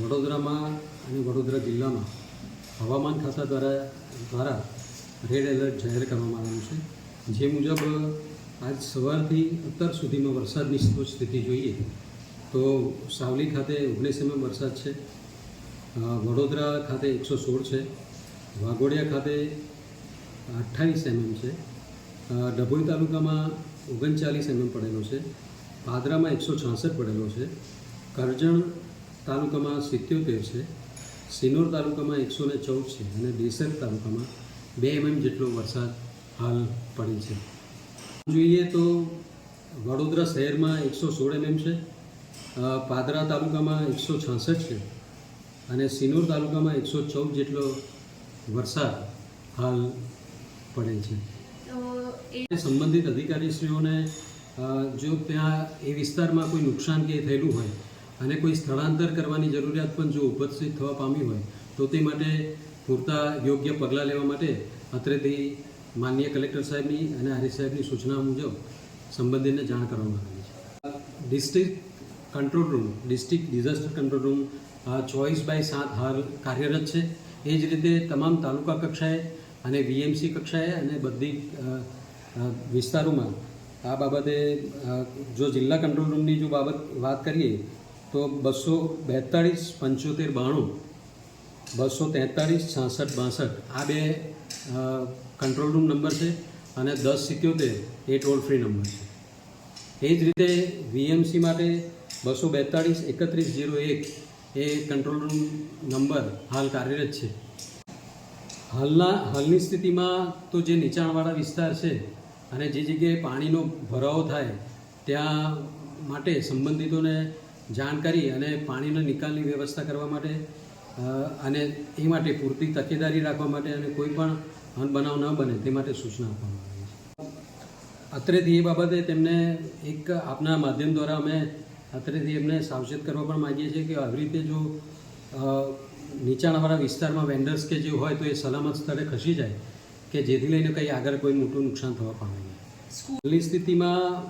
વડોદરામાં અને વડોદરા જિલ્લામાં હવામાન ખાતા દ્વારા દ્વારા રેડ એલર્ટ જાહેર કરવામાં આવેલું છે. જે મુજબ, આજ સવારથી અત્યાર સુધીમાં વરસાદની સ્થિતિ જોઈએ તો સાવલી ખાતે ઓગણીસ એમએમ વરસાદ છે. વડોદરા ખાતે એકસો સોળ છે. વાઘોડિયા ખાતે અઠ્ઠાવીસ એમએમ છે. ડભોઈ તાલુકામાં ઓગણચાલીસ એમએમ પડેલો છે. પાદરામાં એકસો છાસઠ પડેલો છે. કરજણ તાલુકામાં સિત્યોતેર છે સિનોર તાલુકામાં એકસો ને ચૌદ છે અને દેસર તાલુકામાં બે એમએમ જેટલો વરસાદ હાલ પડે છે. જોઈએ તો વડોદરા શહેરમાં એકસો સોળ એમએમ છે પાદરા તાલુકામાં એકસો છાસઠ છે અને સિનોર તાલુકામાં એકસો ચૌદ જેટલો વરસાદ હાલ પડે છે. એ સંબંધિત અધિકારીશ્રીઓને જો ત્યાં એ વિસ્તારમાં કોઈ નુકસાન કે થયેલું હોય અને કોઈ સ્થળાંતર કરવાની જરૂરિયાત પણ જો ઉપસ્થિત થવા પામી હોય, તો તે માટે પૂરતા યોગ્ય પગલાં લેવા માટે અત્રેથી માનનીય કલેક્ટર સાહેબની અને આરએસ સાહેબની સૂચના મુજબ સંબંધિતને જાણ કરવામાં આવી છે. District control room, district disaster control room ચોવીસ બાય સાત હાલ કાર્યરત છે. એ જ રીતે તમામ તાલુકા કક્ષાએ અને વીએમસી કક્ષાએ અને બધી વિસ્તારોમાં આ બાબતે જો જિલ્લા કંટ્રોલ રૂમની જો બાબત વાત કરીએ તો બસો બેતાળીસ પંચોતેર બાણું, બસો તેતાળીસ છાસઠ બાસઠ, આ બે કંટ્રોલ રૂમ નંબર છે અને દસ સિત્યોતેર, એ ટોલ ફ્રી નંબર છે. એ જ રીતે વીએમસી માટે બસો બેતાળીસ, એકત્રીસ જીરો એક, એ કંટ્રોલ રૂમ નંબર હાલ કાર્યરત છે. હાલના, હાલની સ્થિતિમાં તો જે નીચાણવાળા વિસ્તાર છે અને જે જગ્યાએ પાણીનો ભરાવો થાય, ત્યાં માટે સંબંધિતોને જાણ કરી અને પાણીના નિકાલની વ્યવસ્થા કરવા માટે અને એ માટે પૂરતી તકેદારી રાખવા માટે અને કોઈ પણ અનબનાવ ન બને તે માટે સૂચના આપવામાં આવી છે. અત્રેથી એ બાબતે તેમને એક આપના માધ્યમ દ્વારા અમે અત્રેથી એમને સાવચેત કરવા પણ માગીએ છીએ કે આવી રીતે જો નીચાણવાળા વિસ્તારમાં વેન્ડર્સ કે જે હોય તો એ સલામત સ્થળે ખસી જાય કે જેથી લઈને કંઈ આગળ કોઈ મોટું નુકસાન થવા પામે નહીં સ્કૂલની સ્થિતિમાં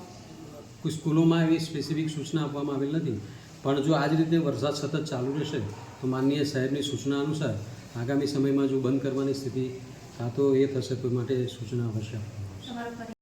કોઈ સ્કૂલોમાં એવી સ્પેસિફિક સૂચના આપવામાં આવેલ નથી. પણ જો આ જ રીતે વરસાદ સતત ચાલુ રહેશે, તો માનનીય સાહેબની સૂચના અનુસાર આગામી સમયમાં જો બંધ કરવાની સ્થિતિ, કાં તો એ થશે, તો માટે સૂચના અવશ્ય